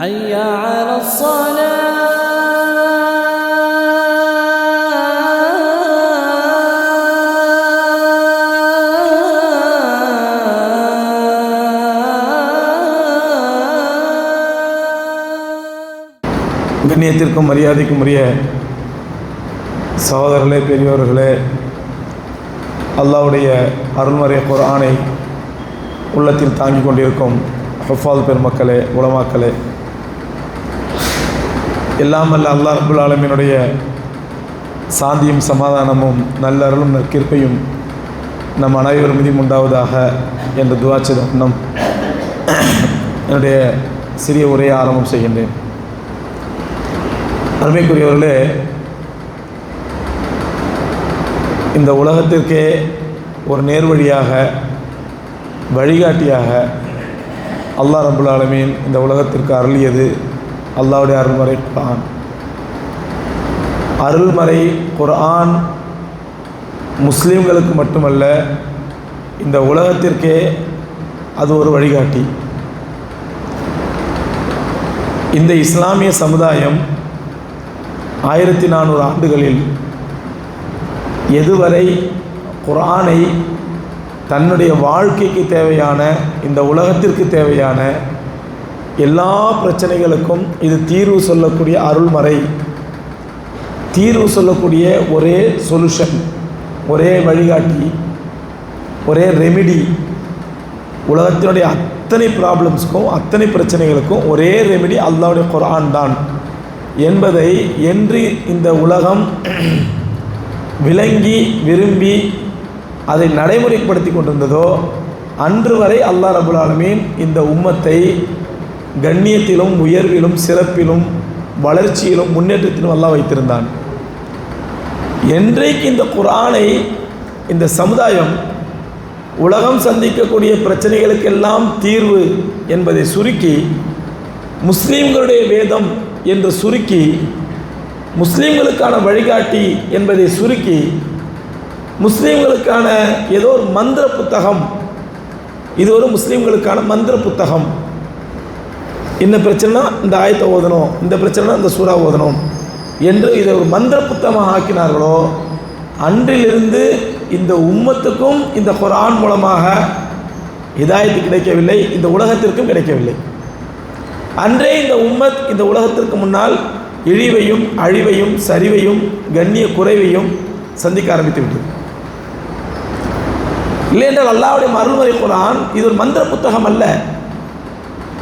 حي على الصلاة கண்ணியத்திற்கும் மரியாதைக்கும் உரிய சகோதரர்களே பெரியோர்களே அல்லாவுடைய அருள்மறை குர்ஆனை உள்ளத்தில் தாங்கிக் கொண்டிருக்கும் ஹஃபால் பெருமக்களே உலமாக்களே எல்லாம் அல்ல அல்லாஹ் ரபுல் ஆலமீனுடைய சாந்தியும் சமாதானமும் நல்லருளும் நற்கிருப்பையும் நம் அனைவரும் மீதும் உண்டாவதாக என்று துவாச்சத என்னுடைய சிறிய உரையை ஆரம்பம் செய்கின்றேன். அருமைக்குரியவர்களே இந்த உலகத்திற்கே ஒரு நேர்வழியாக வழிகாட்டியாக அல்லாஹ் ரபுல் ஆலமீன் இந்த உலகத்திற்கு அருளியது அல்லாவுடைய அருள்மறை குரான் அருள்மறை குரான் முஸ்லீம்களுக்கு மட்டுமல்ல இந்த உலகத்திற்கே அது ஒரு வழிகாட்டி. இந்த இஸ்லாமிய சமுதாயம் ஆயிரத்தி நானூறு ஆண்டுகளில் எதுவரை குரானை தன்னுடைய வாழ்க்கைக்கு தேவையான இந்த உலகத்திற்கு தேவையான எல்லா பிரச்சனைகளுக்கும் இது தீர்வு சொல்லக்கூடிய அருள்மறை. தீர்வு சொல்லக்கூடிய ஒரே சொல்யூஷன் ஒரே வழிகாட்டி ஒரே ரெமிடி உலகத்தினுடைய அத்தனை ப்ராப்ளம்ஸ்க்கும் அத்தனை பிரச்சனைகளுக்கும் ஒரே ரெமிடி அல்லாவுடைய குரான் தான். என்பதை என்று இந்த உலகம் விளங்கி விரும்பி அதை நடைமுறைப்படுத்தி கொண்டிருந்ததோ அன்று வரை அல்லாஹ் ரபுல் ஆலமீன் இந்த உம்மத்தை கண்ணியத்திலும் உயர்விலும் சிறப்பிலும் வளர்ச்சியிலும் முன்னேற்றத்திலும் எல்லாம் வைத்திருந்தான். என்றைக்கு இந்த குரானை இந்த சமுதாயம் உலகம் சந்திக்கக்கூடிய பிரச்சனைகளுக்கெல்லாம் தீர்வு என்பதை சுருக்கி முஸ்லீம்களுடைய வேதம் என்று சுருக்கி முஸ்லீம்களுக்கான வழிகாட்டி என்பதை சுருக்கி முஸ்லீம்களுக்கான ஏதோ ஒரு மந்திர புத்தகம் இது ஒரு முஸ்லீம்களுக்கான மந்திர புத்தகம். இந்த பிரச்சனைனா இந்த ஆயத்தை ஓதணும் இந்த பிரச்சனைனா இந்த சூறா ஓதணும் என்று இதை ஒரு மந்திர புத்தமாக ஆக்கினார்களோ அன்றிலிருந்து இந்த உம்மத்துக்கும் இந்த குரான் மூலமாக இதாயத்து கிடைக்கவில்லை இந்த உலகத்திற்கும் கிடைக்கவில்லை. அன்றே இந்த உம்மத் இந்த உலகத்திற்கு முன்னால் இழிவையும் அழிவையும் சரிவையும் கண்ணிய குறைவையும் சந்திக்க ஆரம்பித்து விட்டது. இல்லை என்றால் அல்லாவுடைய மறுமுறை குரான் இது ஒரு மந்திர புத்தகம் அல்ல.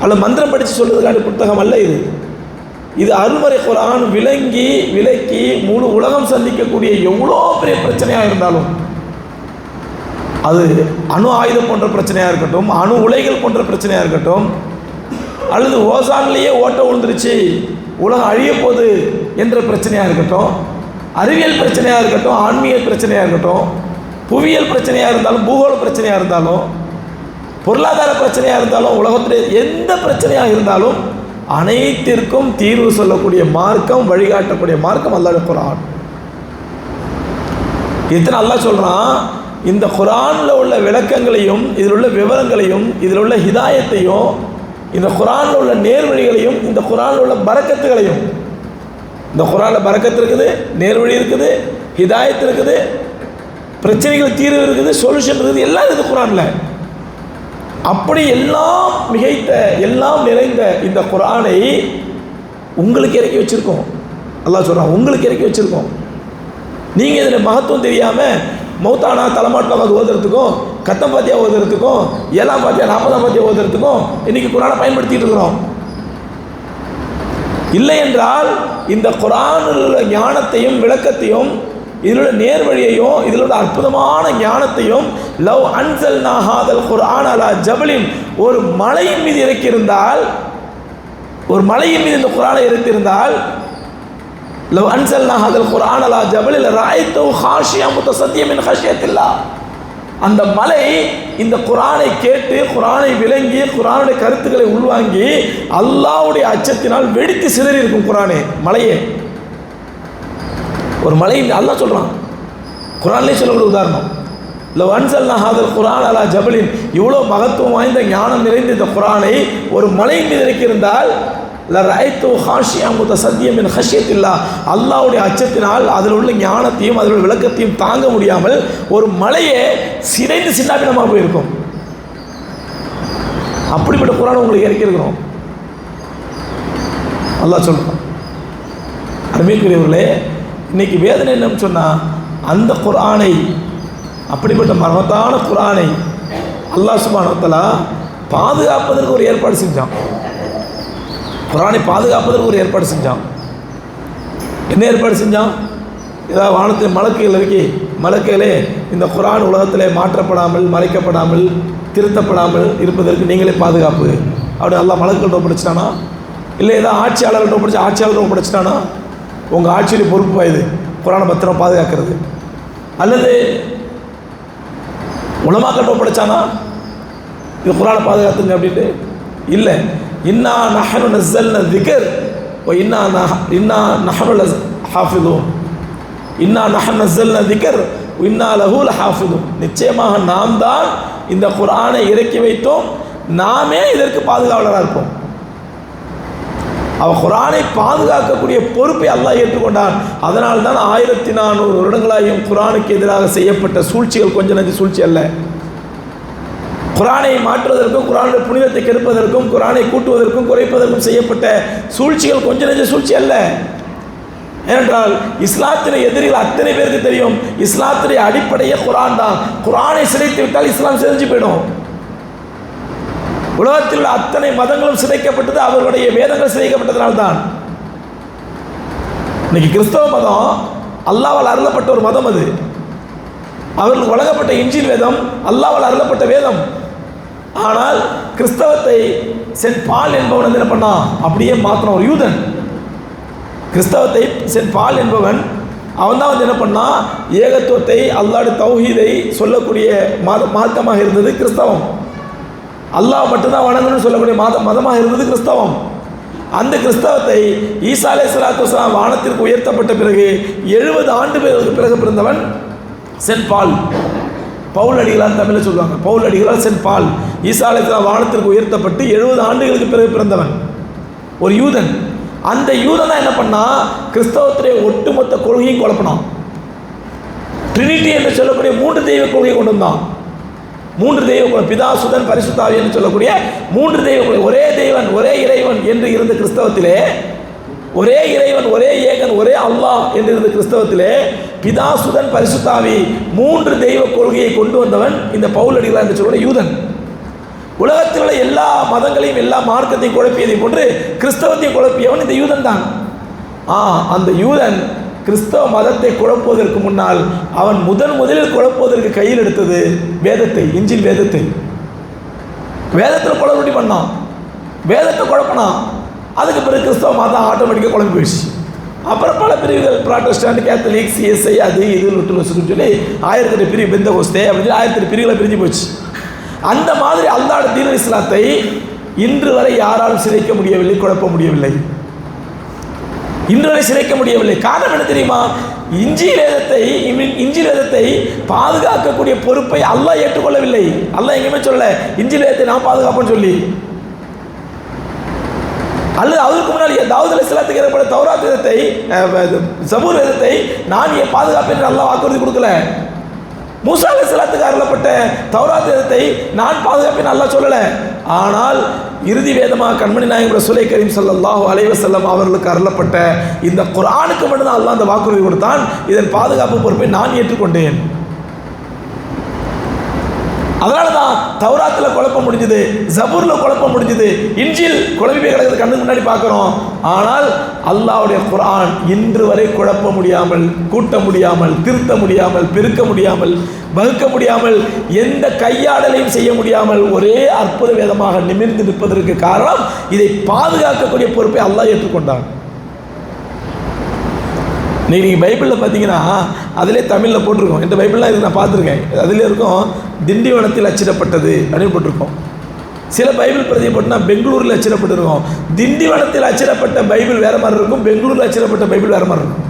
அல்ல மந்திரம் படித்து சொல்வதற்கான புத்தகம் அல்ல இது. இது அருள்மறை குரான் விளங்கி விலக்கி முழு உலகம் சந்திக்கக்கூடிய எவ்வளோ பெரிய பிரச்சனையாக இருந்தாலும் அது அணு ஆயுதம் போன்ற பிரச்சனையாக இருக்கட்டும் அணு உலைகள் போன்ற பிரச்சனையாக இருக்கட்டும் அல்லது ஓசான்லேயே ஓட்ட விழுந்துருச்சு உலகம் அழிய போகுது என்ற பிரச்சனையாக இருக்கட்டும் அறிவியல் பிரச்சனையாக இருக்கட்டும் ஆன்மீக பிரச்சனையாக இருக்கட்டும் புவியியல் பிரச்சனையாக இருந்தாலும் பூகோள பிரச்சனையாக இருந்தாலும் பொருளாதார பிரச்சனையாக இருந்தாலும் உலகத்தில் எந்த பிரச்சனையாக இருந்தாலும் அனைத்திற்கும் தீர்வு சொல்லக்கூடிய மார்க்கம் வழிகாட்டக்கூடிய மார்க்கம் அல்லாட குரான் இத்தனை நல்லா சொல்கிறான் இந்த குரானில் உள்ள விளக்கங்களையும் இதில் உள்ள விவரங்களையும் இதில் உள்ள ஹிதாயத்தையும் இந்த குரானில் உள்ள நேர்வழிகளையும் இந்த குரானில் உள்ள பறக்கத்துகளையும் இந்த குரானில் பறக்கத்து இருக்குது நேர்வழி இருக்குது ஹிதாயத்து இருக்குது பிரச்சனைகள் தீர்வு இருக்குது சொல்யூஷன் இருக்குது எல்லாம் இருக்குது குரானில் அப்படி எல்லாம் மிகைத்த எல்லாம் நிறைந்த இந்த குரானை உங்களுக்கு இறக்கி வச்சுருக்கோம். அல்லா சொல்கிறான் உங்களுக்கு இறக்கி வச்சுருக்கோம். நீங்கள் இதில் மகத்துவம் தெரியாமல் மௌத்தானா தலைமாட்டில் வந்து ஓதுறதுக்கும் கத்தம் பாத்தியா ஓதுறதுக்கும் ஏழாம் பாத்தியா நாற்பதாம் பாத்தியா ஓதுறதுக்கும் இன்றைக்கி குரானை பயன்படுத்திட்டு இருக்கிறோம். இல்லை என்றால் இந்த குரானில் உள்ள ஞானத்தையும் விளக்கத்தையும் இதில் உள்ள நேர்வழியையும் இதில் உள்ள அற்புதமான ஞானத்தையும் லவ் அன்சல் நாகாதல் குரான் அலா ஜபலின். ஒரு மலையின் மீது இறக்கியிருந்தால் ஒரு மலையின் மீது இந்த குரானை இறக்கியிருந்தால் லவ் அன்சல் நாகாதல் குரான் அலா ஜபலில் ராய்த்தோ ஹாஷியா முத்த சத்தியமின் ஹஷியத்தில்லா. அந்த மலை இந்த குரானை கேட்டு குரானை விளங்கி குரானுடைய கருத்துக்களை உள்வாங்கி அல்லாவுடைய அச்சத்தினால் வெடித்து சிதறி இருக்கும் குரானே மலையே. ஒரு மலை அல்லாஹ் சொல்கிறான் குரான்லேயே சொல்லக்கூடிய உதாரணம். இல்லை வன்சல் நஹாதல் குரான் அலா ஜபலின். இவ்வளோ மகத்துவம் வாய்ந்த ஞானம் நிறைந்த இந்த குரானை ஒரு மலை மீது இறக்கியிருந்தால் ரைத்து ஹாஷியா முத சத்தியம் என் ஹஷியத்தில்லா. அல்லாவுடைய அச்சத்தினால் அதில் உள்ள ஞானத்தையும் அதில் உள்ள விளக்கத்தையும் தாங்க முடியாமல் ஒரு மலையே சிதைந்து சின்னாபினமாக போயிருக்கும். அப்படிப்பட்ட குரான் உங்களுக்கு இறக்கியிருக்கிறோம் அல்லாஹ் சொல்கிறான் அருமைக்குரியவர்களே இன்னைக்கு வேதனை என்னன்னு சொன்னால் அந்த குரானை அப்படிப்பட்ட மகத்தான குரானை அல்லாஹ் சுபானத்தலா பாதுகாப்பதற்கு ஒரு ஏற்பாடு செஞ்சான். குரானை பாதுகாப்பதற்கு ஒரு ஏற்பாடு செஞ்சான். என்ன ஏற்பாடு செஞ்சான்? ஏதாவது வானத்தில் மலக்குகள் இருக்கி மலக்குகளே இந்த குரான் உலகத்திலே மாற்றப்படாமல் மறைக்கப்படாமல் திருத்தப்படாமல் இருப்பதற்கு நீங்களே பாதுகாப்பு. அப்படி நல்லா மலக்குகள் ஒப்படைச்சிட்டானா இல்லை ஏதாவது ஆட்சியாளர்கள் ஒப்படைச்சு ஆட்சியாளர்கள் ஒப்படைச்சிட்டானா உங்கள் ஆட்சியில் பொறுப்பு இது குரானை பத்திரம் பாதுகாக்கிறது. அல்லது உலமாக்கட்ட ஒப்படைச்சானா இது குரானை பாதுகாத்துங்க அப்படின்ட்டு. இல்லை. இன்னா நஹனு நசல் திகர் ஓ இன்னா நஹ இன்னா நஹனு லஸ் ஹாஃபிதும் இன்னா நஹன் நசல் திகர் இன்னா லஹூல் ஹாஃபிதும் நிச்சயமாக நாம் தான் இந்த குரானை இறக்கி வைத்தோம். நாமே இதற்கு பாதுகாவலராக இருப்போம். அவ குரானை பாதுகாக்கக்கூடிய பொறுப்பை அல்லாஹ் ஏற்றுக்கொண்டான். அதனால் தான் ஆயிரத்தி நானூறு வருடங்களாயும் குரானுக்கு எதிராக செய்யப்பட்ட சூழ்ச்சிகள் கொஞ்சம் நஞ்சு சூழ்ச்சி அல்ல. குரானை மாற்றுவதற்கும் குரானுடைய புனிதத்தை கெடுப்பதற்கும் குரானை கூட்டுவதற்கும் குறைப்பதற்கும் செய்யப்பட்ட சூழ்ச்சிகள் கொஞ்சம் நஞ்ச சூழ்ச்சி அல்ல. ஏனென்றால் இஸ்லாத்தின் எதிரிகள் அத்தனை பேருக்கு தெரியும். இஸ்லாத்தினுடைய அடிப்படையே குரான் தான். குரானை சிதைத்து விட்டால் இஸ்லாம் சிதைஞ்சு போயிடும். உலகத்தில் உள்ள அத்தனை மதங்களும் சிதைக்கப்பட்டது அவர்களுடைய வேதங்கள் சிதைக்கப்பட்டதனால்தான். இன்னைக்கு கிறிஸ்தவ மதம் அல்லாவால் அருளப்பட்ட ஒரு மதம் அது. அவர்களுக்கு வழங்கப்பட்ட இஞ்சில் வேதம் அல்லாவால் அருளப்பட்ட வேதம். ஆனால் கிறிஸ்தவத்தை சென்ட் பால் என்பவன் வந்து என்ன பண்ணான் அப்படியே மாற்றின ஒரு யூதன். கிறிஸ்தவத்தை சென்ட் பால் என்பவன் அவன் தான் வந்து என்ன பண்ணான் ஏகத்துவத்தை அல்லாடு தௌஹீதை சொல்லக்கூடிய மார்க்கமாக இருந்தது கிறிஸ்தவம். அல்லாஹ் மட்டும்தான் வணங்கணும்னு சொல்லக்கூடிய மத மதமாக இருந்தது கிறிஸ்தவம். அந்த கிறிஸ்தவத்தை ஈசா அலை சலாத்து வானத்திற்கு உயர்த்தப்பட்ட பிறகு எழுபது ஆண்டுகளுக்கு பிறகு பிறந்தவன் சென்ட் பால். பவுல் அடிகளார் தமிழில் சொல்லுவாங்க. பவுல் அடிகளார் சென்ட் பால். ஈசா அலை வானத்திற்கு உயர்த்தப்பட்டு எழுபது ஆண்டுகளுக்கு பிறகு பிறந்தவன். ஒரு யூதன். அந்த யூதனா என்ன பண்ணா? கிறிஸ்தவத்துடைய ஒட்டுமொத்த கொள்கையும் குழப்பினான். ட்ரினிட்டி என்று சொல்லக்கூடிய மூன்று தெய்வ கொள்கையை கொண்டு வந்தான். மூன்று தெய்வங்கள் பிதாசுதன் பிதா சுதன் பரிசுத்தாவி என்று சொல்லக்கூடிய மூன்று தெய்வங்கள். ஒரே தெய்வன் ஒரே இறைவன் என்று இருந்த கிறிஸ்தவத்திலே ஒரே இறைவன் ஒரே ஏகன் ஒரே அல்லாஹ் என்று இருந்த கிறிஸ்தவத்திலே பிதா சுதன் பரிசுத்தாவி மூன்று தெய்வ கொள்கையை கொண்டு வந்தவன் இந்த பவுலடிகளார் என்று சொல்லக்கூடிய யூதன். உலகத்தில் உள்ள எல்லா மதங்களையும் எல்லா மார்க்கத்தையும் குழப்பியதை போன்று கிறிஸ்தவத்தையும் குழப்பியவன் இந்த யூதன் தான். ஆ அந்த யூதன் கிறிஸ்தவ மதத்தை குழப்புவதற்கு முன்னால் அவன் முதன் முதலில் குழப்புவதற்கு கையில் எடுத்தது வேதத்தை இஞ்சில் வேதத்தை. வேதத்தில் குழப்படி பண்ணான் வேதத்தை குழப்பினான் அதுக்கு பிறகு கிறிஸ்தவ மதம் ஆட்டோமேட்டிக்காக குழம்பு போயிடுச்சு. அப்புறம் பல பிரிவுகள் ப்ராட்டஸ்டாண்ட் கேத்தலிக் சிஎஸ்ஐ அது இது லுட்டு சொல்லி ஆயிரத்தி எட்டு பிரிவு பெந்த கோஸ்தே அப்படின்னு சொல்லி ஆயிரத்தி எட்டு பிரிவுகளை பிரிஞ்சு போச்சு அந்த மாதிரி அல்லாட தீன இஸ்லாத்தை இன்று வரை யாராலும் சிதைக்க முடியவில்லை குழப்ப முடியவில்லை. இன்றுவரை சிதைக்க முடியவில்லை. காரணம் என்ன தெரியுமா? இஞ்சி வேதத்தை இஞ்சி வேதத்தை பாதுகாக்கக்கூடிய பொறுப்பை அல்லாஹ் ஏற்றுக்கொள்ளவில்லை. அல்லாஹ் எங்கேயுமே சொல்ல இஞ்சி வேதத்தை நான் பாதுகாப்பேன்னு சொல்லி. அல்லது அதற்கு முன்னாடி தாவூத் அலி இஸ்லாத்துக்கு ஏற்பட தௌராத் வேதத்தை ஜபூர் வேதத்தை நான் ஏன் பாதுகாப்பேன் என்று வாக்குறுதி கொடுக்கல? மூசா அலி இஸ்லாத்துக்கு அருளப்பட்ட தௌராத் வேதத்தை நான் பாதுகாப்பேன் நல்லா சொல்லலை. ஆனால் இறுதி வேதமாக கண்மணி நாயகம் சுலை கரீம் ஸல்லல்லாஹு அலைஹி அவர்களுக்கு அருளப்பட்ட இந்த குரானுக்கு மட்டும்தான் அல்லாஹ் அந்த வாக்குறுதி கொடுத்தான். இதன் பாதுகாப்பு பொறுப்பை நான் ஏற்றுக்கொண்டேன். அதனால தான் தௌராத்தில் குழப்பம் முடிஞ்சது ஜபூரில் குழப்பம் முடிஞ்சது. இன்ஜில் குழம்பி கிடக்கிறது கண்ணுக்கு கண்ணு முன்னாடி பார்க்குறோம். ஆனால் அல்லாஹ்வுடைய குரான் இன்று வரை குழப்ப முடியாமல் கூட்ட முடியாமல் திருத்த முடியாமல் பெருக்க முடியாமல் வகுக்க முடியாமல் எந்த கையாடலையும் செய்ய முடியாமல் ஒரே அற்புத வேதமாக நிமிர்ந்து நிற்பதற்கு காரணம் இதை பாதுகாக்கக்கூடிய பொறுப்பை அல்லாஹ் ஏற்றுக்கொண்டான். நீ நீங்கள் பைபிளில் பார்த்தீங்கன்னா அதிலே தமிழில் போட்டிருக்கோம். இந்த பைபிள்லாம் இது நான் பார்த்துருக்கேன். அதிலே இருக்கும் திண்டிவனத்தில் அச்சிடப்பட்டது அப்படின்னு போட்டிருக்கோம். சில பைபிள் பிரதியை போட்டுனா பெங்களூரில் அச்சிடப்பட்டிருக்கோம். திண்டிவனத்தில் அச்சிடப்பட்ட பைபிள் வேறு மாதிரி இருக்கும் பெங்களூரில் அச்சிடப்பட்ட பைபிள் வேறு மாதிரி இருக்கும்.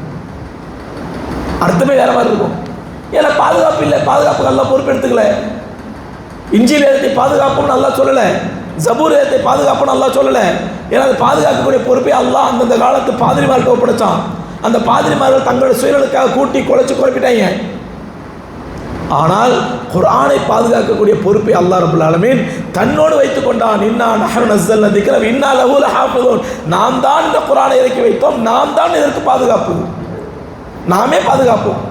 அர்த்தமே வேறு மாதிரி இருக்கும். ஏன்னா பாதுகாப்பு இல்லை. பாதுகாப்பு நல்லா பொறுப்பெடுத்துக்கல இஞ்சி வேதத்தை பாதுகாப்பும் நல்லா சொல்லலை. ஜபூர் வேதத்தை பாதுகாப்பும் நல்லா சொல்லலை. ஏன்னா அது பாதுகாக்கக்கூடிய பொறுப்பை அல்லாஹ் அந்தந்த காலத்து பாதிரிமார்கிட்ட ஒப்படைச்சான். அந்த பாதிரிமார்கள் தங்களோட சுயநலுக்காக கூட்டி குலைச்சு குழப்பிட்டாங்க. ஆனால் குரானை பாதுகாக்கக்கூடிய பொறுப்பை அல்லா ரபுல் ஆலமீன் தன்னோடு வைத்துக் கொண்டான். இன்னா நஹர் நசல் திக்ரம் இன்னா லஹு நாம் தான் இந்த குரானை இறக்கி வைத்தோம். நாம் தான் இதற்கு பாதுகாப்பு. நாமே பாதுகாப்போம்.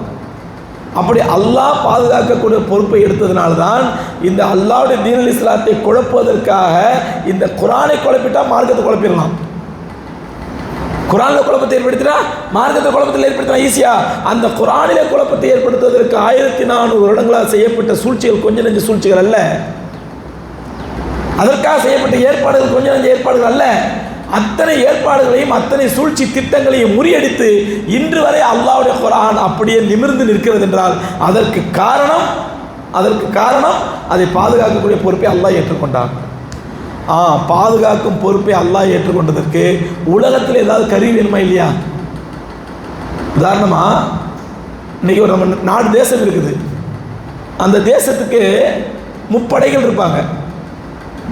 அப்படி அல்லாஹ் பாதுகாக்கக்கூடிய பொறுப்பை எடுத்ததுனால தான் இந்த அல்லாவுடைய தீனல் இஸ்லாத்தை குழப்புவதற்காக இந்த குரானை குழப்பிட்டால் மார்க்கத்தை குழப்பிடலாம். குரானில் குழப்பத்தை ஏற்படுத்தினா மார்க்கத்தை குழப்பத்தில் ஏற்படுத்தினா ஈஸியா அந்த குரானிலே குழப்பத்தை ஏற்படுத்துவதற்கு ஆயிரத்தி நானூறு வருடங்களால் செய்யப்பட்ட சூழ்ச்சிகள் கொஞ்சம் நெஞ்ச சூழ்ச்சிகள் அல்ல. அதற்காக செய்யப்பட்ட ஏற்பாடுகள் கொஞ்சம் நெஞ்ச ஏற்பாடுகள் அல்ல. அத்தனை ஏற்பாடுகளையும் அத்தனை சூழ்ச்சி திட்டங்களையும் முறியடித்து இன்று வரை அல்லாவுடைய குரான் அப்படியே நிமிர்ந்து நிற்கிறது என்றால் அதற்கு காரணம் அதற்கு காரணம் அதை பாதுகாக்கக்கூடிய பொறுப்பை அல்லாஹ் ஏற்றுக்கொண்டான். பாதுகாக்கும் பொறுப்பை அல்லாஹ் ஏற்றுக்கொண்டதற்கு உலகத்தில் ஏதாவது கருவி வேணுமா இல்லையா? உதாரணமாக இன்னைக்கு ஒரு நம்ம நாடு தேசம் இருக்குது. அந்த தேசத்துக்கு முப்படைகள் இருப்பாங்க.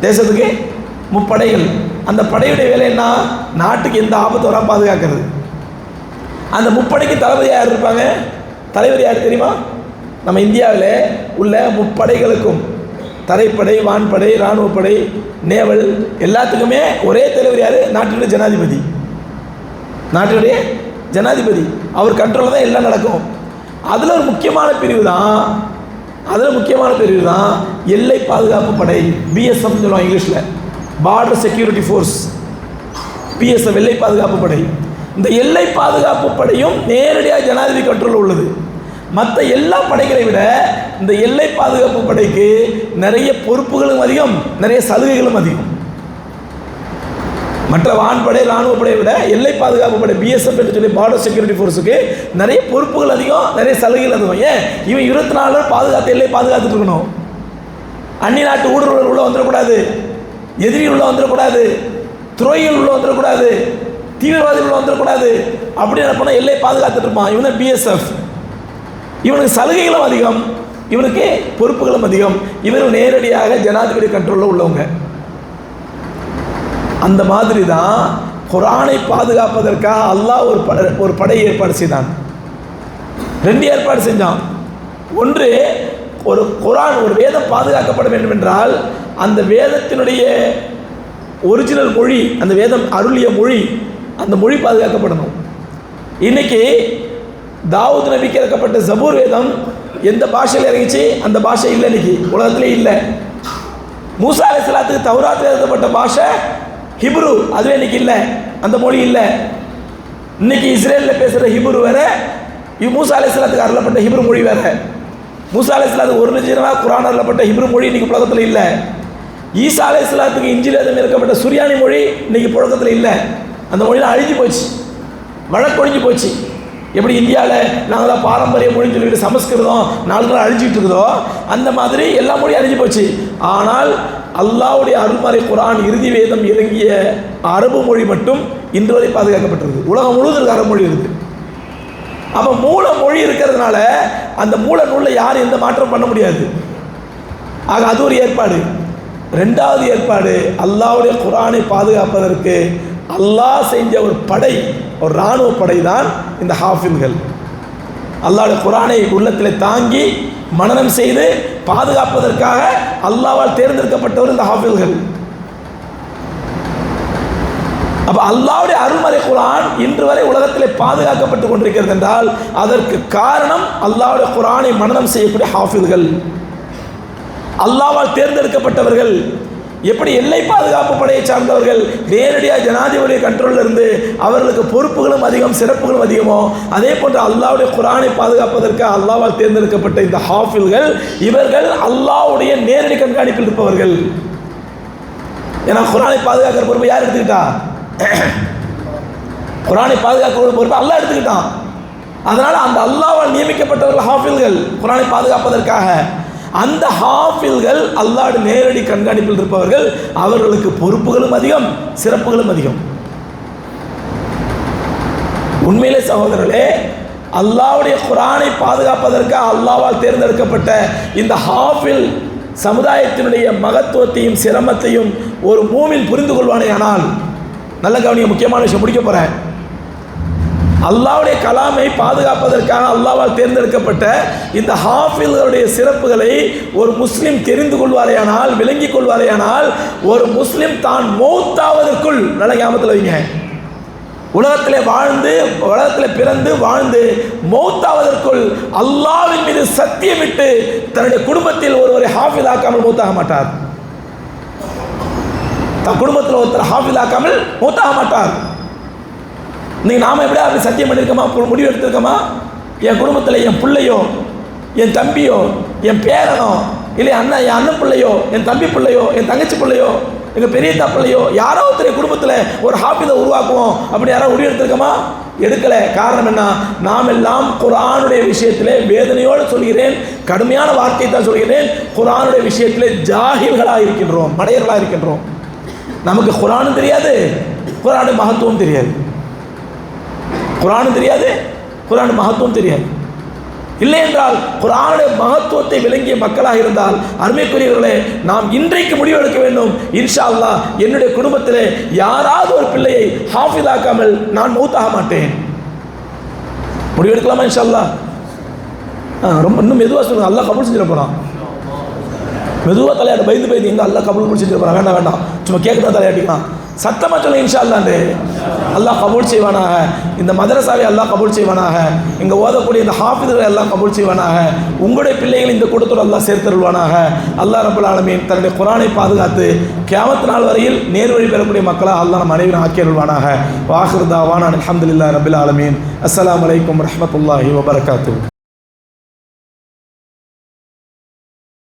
தேசத்துக்கு முப்படைகள். அந்த படையுடைய வேலை என்ன? நாட்டுக்கு எந்த ஆபத்து வரா பாதுகாக்கிறது. அந்த முப்படைக்கு தளபதி யார் இருப்பாங்க? தலைவர் யார் தெரியுமா? நம்ம இந்தியாவில் உள்ள முப்படைகளுக்கும் தரைப்படை வான்படை இராணுவப்படை நேவல் எல்லாத்துக்குமே ஒரே தலைவர் யார்? நாட்டினுடைய ஜனாதிபதி. நாட்டினுடைய ஜனாதிபதி. அவர் கண்ட்ரோலில் தான் எல்லாம் நடக்கும். அதில் ஒரு முக்கியமான பிரிவு தான் அதில் முக்கியமான பிரிவு தான் எல்லை பாதுகாப்பு படை பிஎஸ்எஃப் சொல்லுவாங்க இங்கிலீஷில். பார்டர் செக்யூரிட்டி ஃபோர்ஸ் பிஎஸ்எஃப் எல்லை பாதுகாப்பு படை. இந்த எல்லை பாதுகாப்பு படையும் நேரடியாக ஜனாதிபதி கண்ட்ரோலில் உள்ளது. மற்ற எல்லா படைகளை விட இந்த எல்லை பாதுகாப்பு படைக்கு நிறைய பொறுப்புகளும் அதிகம் நிறைய சலுகைகளும் அதிகம். மற்ற வான்படை இராணுவ படையை விட எல்லை பாதுகாப்பு படை பிஎஸ்எஃப் என்று சொல்லி பார்டர் செக்யூரிட்டி ஃபோர்ஸுக்கு நிறைய பொறுப்புகள் அதிகம் நிறைய சலுகைகள் அதிகம். ஏன்? இவன் இருபத்தி நாலு பாதுகாத்து எல்லை பாதுகாத்துட்டு இருக்கணும். அந்நிய நாட்டு ஊடுருவல் உள்ள வந்துடக்கூடாது. எதிரிகள் உள்ள வந்துடக்கூடாது. துறையில் உள்ள வந்துடக்கூடாது. தீவிரவாதிகள் உள்ள வந்துடக்கூடாது. அப்படின்னு என்ன பண்ணால் எல்லை பாதுகாத்துட்டு இருப்பான். இவன் பிஎஸ்எஃப் இவனுக்கு சலுகைகளும் அதிகம் இவனுக்கு பொறுப்புகளும் அதிகம். இவர் நேரடியாக ஜனாதிபதி கண்ட்ரோலில் உள்ளவங்க. அந்த மாதிரி தான் குரானை பாதுகாப்பதற்காக அல்லாஹ் ஒரு பட ஒரு படை ஏற்பாடு செய்தான். ரெண்டு ஏற்பாடு செஞ்சான். ஒன்று ஒரு குரான் ஒரு வேதம் பாதுகாக்கப்பட வேண்டும் என்றால் அந்த வேதத்தினுடைய ஒரிஜினல் மொழி அந்த வேதம் அருளிய மொழி அந்த மொழி பாதுகாக்கப்படணும். இன்னைக்கு தாவூத் நபிக்கு இறக்கப்பட்ட ஜபூர் வேதம் எந்த பாஷையில் இறங்கிச்சு? அந்த பாஷை இல்லை இன்னைக்கு. உலகத்திலே இல்லை. மூசா அலிஸ்லாத்துக்கு தௌராத்தில் எழுதப்பட்ட பாஷை ஹிப்ரு. அதுவே இன்னைக்கு இல்லை. அந்த மொழி இல்லை. இன்னைக்கு இஸ்ரேலில் பேசுகிற ஹிப்ரு வேற இவ் மூசா அலிஸ்லாத்துக்கு அருளப்பட்ட ஹிப்ரு மொழி வேற. மூசா அலைஹிஸ்ஸலாத்துக்கு ஒரு நிஜமாக குரான் அருளப்பட்ட ஹிப்ரு மொழி இன்னைக்கு புழக்கத்தில் இல்லை. ஈசா அலிஸ்லாத்துக்கு இஞ்சில் எதுவும் இருக்கப்பட்ட சுரியானி மொழி இன்னைக்கு புழக்கத்தில் இல்லை. அந்த மொழியில் அழிஞ்சு போச்சு. வழக்கொழிஞ்சு போச்சு. எப்படி இந்தியாவில் நாங்கள் தான் பாரம்பரிய மொழின்னு சொல்லிட்டு சமஸ்கிருதம் நாலு நாள் அழிஞ்சிட்டு இருக்குதோ அந்த மாதிரி எல்லா மொழியும் அழிஞ்சு போச்சு. ஆனால் அல்லாஹ்வுடைய அருள்மறை குரான் இறுதி வேதம் இறங்கிய அரபு மொழி மட்டும் இன்று வரை பாதுகாக்கப்பட்டிருக்கு உலகம் முழுவதும் இருக்க அரபு மொழி இருக்குது அப்போ மூல மொழி இருக்கிறதுனால அந்த மூல நூலில் யாரும் எந்த மாற்றம் பண்ண முடியாது. ஆக அது ஒரு ஏற்பாடு. ரெண்டாவது ஏற்பாடு அல்லாவுடைய குரானை பாதுகாப்பதற்கு அல்லாஹ் செஞ்ச ஒரு படை ஒரு இராணுவ படை தான் இந்த ஹாஃபின்கள். அல்லாவுடைய குரானை உள்ளத்தில் தாங்கி மனநம் செய்து பாதுகாப்பதற்காக அல்லாவால் தேர்ந்தெடுக்கப்பட்டவர் இந்த ஹாஃபில்கள் அப்போ அல்லாவுடைய அருள்மறை குரான் இன்று வரை உலகத்திலே பாதுகாக்கப்பட்டு கொண்டிருக்கிறது என்றால் அதற்கு காரணம் அல்லாவுடைய குரானை மனநம் செய்யக்கூடிய ஹாஃபில்கள் அல்லாவால் தேர்ந்தெடுக்கப்பட்டவர்கள் எப்படி எல்லை பாதுகாப்பு படையை சார்ந்தவர்கள் நேரடியாக ஜனாதிபதி கண்ட்ரோலில் இருந்து அவர்களுக்கு பொறுப்புகளும் அதிகம் சிறப்புகளும் அதிகமோ அதே போன்று அல்லாவுடைய குரானை பாதுகாப்பதற்கு அல்லாவால் தேர்ந்தெடுக்கப்பட்ட இந்த ஹாஃபில்கள் இவர்கள் அல்லாவுடைய நேரடி கண்காணிப்பில் இருப்பவர்கள். ஏன்னா குரானை பாதுகாக்கிற பொறுப்பை யார் எடுத்துக்கிட்டா? குரானை பாதுகாக்கிற பொறுப்பை அல்லாஹ் எடுத்துக்கிட்டான். அதனால் அந்த அல்லாவால் நியமிக்கப்பட்டவர்கள் ஹாஃபில்கள் குரானை பாதுகாப்பதற்காக. அந்த ஹாஃபில்கள் அல்லாடு நேரடி கண்காணிப்பில் இருப்பவர்கள் அவர்களுக்கு பொறுப்புகளும் அதிகம் சிறப்புகளும் அதிகம். உண்மையிலே சகோதரர்களே அல்லாவுடைய குரானை பாதுகாப்பதற்காக அல்லாவால் தேர்ந்தெடுக்கப்பட்ட இந்த ஹாஃபில் சமுதாயத்தினுடைய மகத்துவத்தையும் சிரமத்தையும் ஒரு மூமின் புரிந்து கொள்வானே ஆனால் நல்ல கவனிய முக்கியமான விஷயம் முடிக்க போகிறேன் அல்லாவுடைய கலாமை பாதுகாப்பதற்காக அல்லாவால் தேர்ந்தெடுக்கப்பட்ட இந்த ஹாஃபில்களுடைய சிறப்புகளை ஒரு முஸ்லீம் தெரிந்து கொள்வாரேயானால் விளங்கிக் கொள்வாரேயானால் ஒரு முஸ்லீம் தான் மௌத்தாவதற்குள் நல்ல கிராமத்தில் வைங்க. உலகத்திலே வாழ்ந்து உலகத்தில் பிறந்து வாழ்ந்து மௌத்தாவதற்குள் அல்லாவின் மீது சத்தியமிட்டு தன்னுடைய குடும்பத்தில் ஒருவரை ஹாஃபில் ஆக்காமல் மௌத்தாக மாட்டார். தன் குடும்பத்தில் ஒருத்தர் ஹாஃபில் ஆக்காமல் மௌத்தாக மாட்டார். இன்னைக்கு நாம எப்படியா அப்படி சத்தியம் பண்ணியிருக்கோமா? ஒரு முடிவு எடுத்திருக்கோமா? என் குடும்பத்தில் என் பிள்ளையோ என் தம்பியோ என் பேரனோ இல்லை அண்ணன் என் அண்ணன் பிள்ளையோ என் தம்பி பிள்ளையோ என் தங்கச்சி பிள்ளையோ எங்கள் பெரிய பிள்ளையோ யாரோ ஒருத்தர் குடும்பத்தில் ஒரு ஹாப்பிதை உருவாக்குவோம். அப்படி யாரோ முடிவு எடுத்திருக்கோமா? எடுக்கலை. காரணம் என்ன? நாம் எல்லாம் குரானுடைய விஷயத்திலே வேதனையோடு சொல்கிறேன் கடுமையான வார்த்தையை தான் சொல்கிறேன். குரானுடைய விஷயத்திலே ஜாகில்களாக இருக்கின்றோம் மடையர்களாக இருக்கின்றோம். நமக்கு குரானும் தெரியாது குரானுடைய மகத்துவம் தெரியாது. குரானும் தெரியாது குரான் மகத்துவம் தெரியாது. இல்லை என்றால் குரானுடைய மகத்துவத்தை விளங்கிய மக்களாக இருந்தால் அருமைக்குரியவர்களே நாம் இன்றைக்கு முடிவெடுக்க வேண்டும். இன்ஷா அல்லா என்னுடைய குடும்பத்திலே யாராவது ஒரு பிள்ளையை ஹாஃபிதாக்காமல் நான் மௌத்தாக மாட்டேன். முடிவெடுக்கலாமா இன்ஷா அல்லாஹ் ரொம்ப இன்னும் மெதுவாக சொல்லுங்கள் அல்லா கபூல் செஞ்சிட போகிறான் மெதுவாக தலையாட்டு பயந்து பயந்து எங்கே அல்லா கபூல் செஞ்சிட போகிறான் வேண்டாம் வேண்டாம். சும்மா கேட்க தான் தலையாட்டிக்கலாம். சத்தமாக சொல்லுங்கள் இன்ஷா அல்லாண்டு அல்லாஹ் கபூல் செய்வானாக. இந்த மதரசாவை அல்லாஹ் கபூல் செய்வானாக. இங்கே ஓதக்கூடிய இந்த ஹாஃபிதுகளை எல்லாம் கபூல் செய்வானாக. உங்களுடைய பிள்ளைகள் இந்த கூட்டத்தோடு எல்லாம் சேர்த்தருள்வானாக. அல்லாஹ் ரபுல் ஆலமீன் தன்னுடைய குரானை பாதுகாத்து கேமத்து நாள் வரையில் நேர்வழி பெறக்கூடிய மக்களாக அல்லாஹ் நம்ம அனைவரும் ஆக்கியருள்வானாக. அருள்வானாக வாஹிர் அலமதுல்லா ரபுல் ஆலமீன். அஸ்லாம் அலைக்கும் ரஹமத்துல்லாஹி வபரகாத்து